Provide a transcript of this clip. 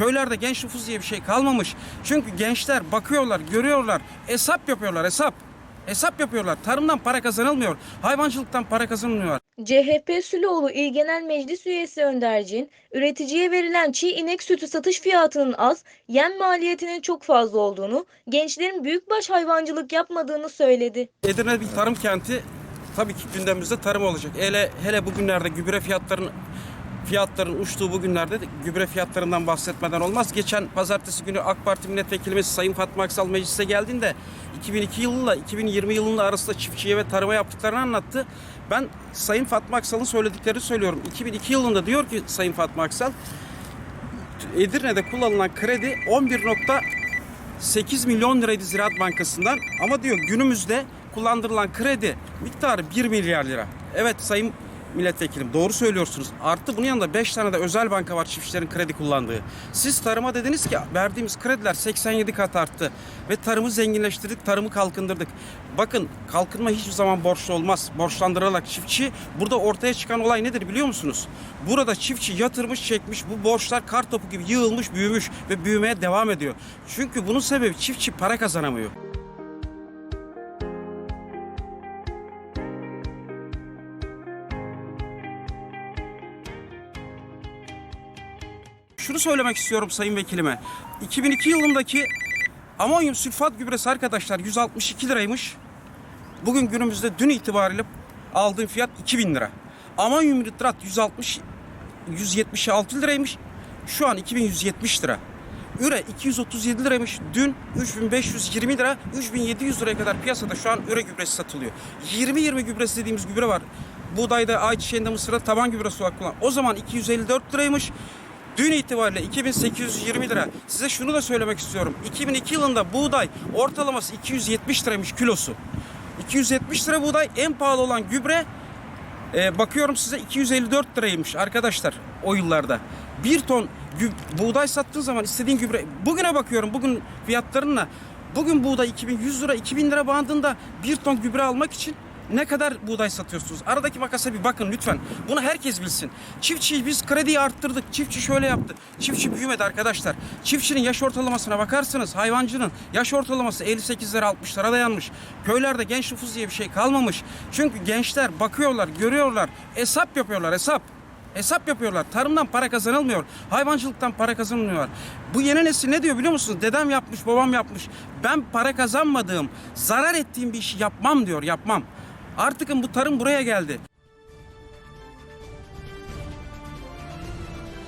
Köylerde genç nüfus diye bir şey kalmamış. Çünkü gençler bakıyorlar, görüyorlar, hesap yapıyorlar, hesap. Hesap yapıyorlar. Tarımdan para kazanılmıyor. Hayvancılıktan para kazanılmıyor. CHP Süloğlu İl Genel Meclis Üyesi Öndercin, üreticiye verilen çiğ inek sütü satış fiyatının az, yem maliyetinin çok fazla olduğunu, gençlerin büyükbaş hayvancılık yapmadığını söyledi. Edirne bir tarım kenti tabii ki gündemimizde tarım olacak. Hele hele bugünlerde gübre fiyatlarının fiyatların uçtuğu bugünlerde de gübre fiyatlarından bahsetmeden olmaz. Geçen pazartesi günü AK Parti milletvekilimiz Sayın Fatma Aksal meclise geldiğinde 2002 yılıyla 2020 yılının arasında çiftçiye ve tarıma yaptıklarını anlattı. Ben Sayın Fatma Aksal'ın söylediklerini söylüyorum. 2002 yılında diyor ki Sayın Fatma Aksal Edirne'de kullanılan kredi 11.8 milyon liraydı Ziraat Bankası'ndan ama diyor günümüzde kullandırılan kredi miktarı 1 milyar lira. Evet sayın milletvekilim doğru söylüyorsunuz. Artı bunun yanında 5 tane de özel banka var çiftçilerin kredi kullandığı. Siz tarıma dediniz ki verdiğimiz krediler 87 kat arttı ve tarımı zenginleştirdik, tarımı kalkındırdık. Bakın kalkınma hiçbir zaman borçlu olmaz. Borçlandırılarak çiftçi burada ortaya çıkan olay nedir biliyor musunuz? Burada çiftçi yatırmış, çekmiş bu borçlar kar topu gibi yığılmış, büyümüş ve büyümeye devam ediyor. Çünkü bunun sebebi çiftçi para kazanamıyor. Şunu söylemek istiyorum sayın vekilime. 2002 yılındaki amonyum sülfat gübresi arkadaşlar 162 liraymış. Bugün günümüzde dün itibariyle aldığım fiyat 2000 lira. Amonyum nitrat 160 176 liraymış. Şu an 2170 lira. Üre 237 liraymış. Dün 3520 lira, 3700 liraya kadar piyasada şu an üre gübresi satılıyor. 20-20 gübresi dediğimiz gübre var. Buğdayda, ayçiçeğinde, mısırda taban gübresi olarak kullan. O zaman 254 liraymış. Dün itibariyle 2820 lira. Size şunu da söylemek istiyorum. 2002 yılında buğday ortalaması 270 liraymış kilosu. 270 lira buğday en pahalı olan gübre e, bakıyorum size 254 liraymış arkadaşlar o yıllarda. Bir ton buğday sattığın zaman istediğin gübre bugüne bakıyorum bugün fiyatlarına bugün buğday 2100 lira 2000 lira bandında bir ton gübre almak için ne kadar buğday satıyorsunuz? Aradaki makasa bir bakın lütfen. Bunu herkes bilsin. Çiftçiyi biz krediyi arttırdık. Çiftçi şöyle yaptı. Çiftçi büyümedi arkadaşlar. Çiftçinin yaş ortalamasına bakarsınız. Hayvancının yaş ortalaması 58 lira 60 lira dayanmış. Köylerde genç nüfus diye bir şey kalmamış. Çünkü gençler bakıyorlar, görüyorlar. Hesap yapıyorlar, hesap. Hesap yapıyorlar. Tarımdan para kazanılmıyor. Hayvancılıktan para kazanılmıyor. Bu yeni nesil ne diyor biliyor musunuz? Dedem yapmış, babam yapmış. Ben para kazanmadığım, zarar ettiğim bir işi yapmam diyor, yapmam. Artık bu tarım buraya geldi.